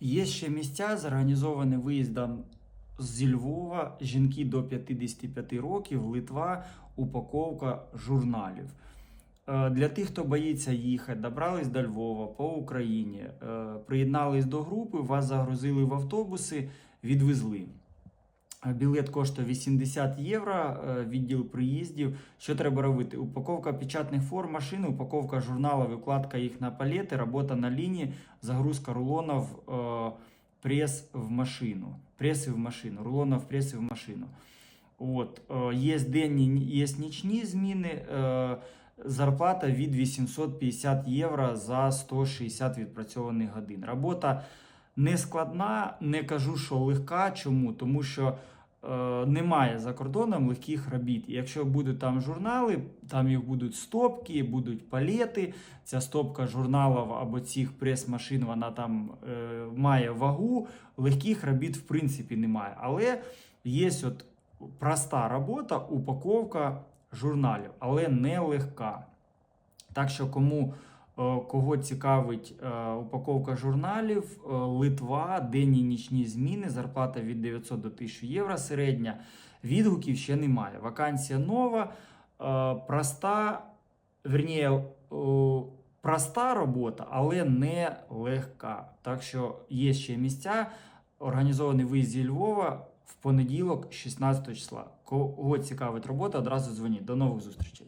Є ще місця зорганізовані виїздом зі Львова, жінки до 55 років, Литва, упаковка журналів. Е, Для тих, хто боїться їхати, добрались до Львова по Україні, е, приєднались до групи, вас загрузили в автобуси, відвезли. Е, Білет коштує 80 євро, е, відділ приїздів. Що треба робити? Упаковка печатних форм машини, упаковка журналів, укладка їх на палети, робота на лінії, загрузка рулонів, е, прес в машину. Преси в машину, рулонів преси в машину. От, є денні, є нічні зміни. Зарплата від 850 євро за 160 відпрацьованих годин. Робота не складна, не кажу, що легка. Чому? Тому що е, немає за кордоном легких робіт. І Якщо будуть там журнали, там їх будуть стопки, будуть палети. Ця стопка журналів або цих прес-машин, вона там е, має вагу. Легких робіт в принципі немає. Але є от проста робота, упаковка журналів, але не легка. Так що кому кого цікавить е, упаковка журналів, е, Литва, денні нічні зміни, зарплата від 900 до 1000 євро середня. Відгуків ще немає. Вакансія нова, е, проста, верніше, е, проста робота, але не легка. Так що є ще місця. Організований виїзд зі Львова в понеділок, 16 числа. Кого цікавить робота, одразу дзвоніть. До нових зустрічей.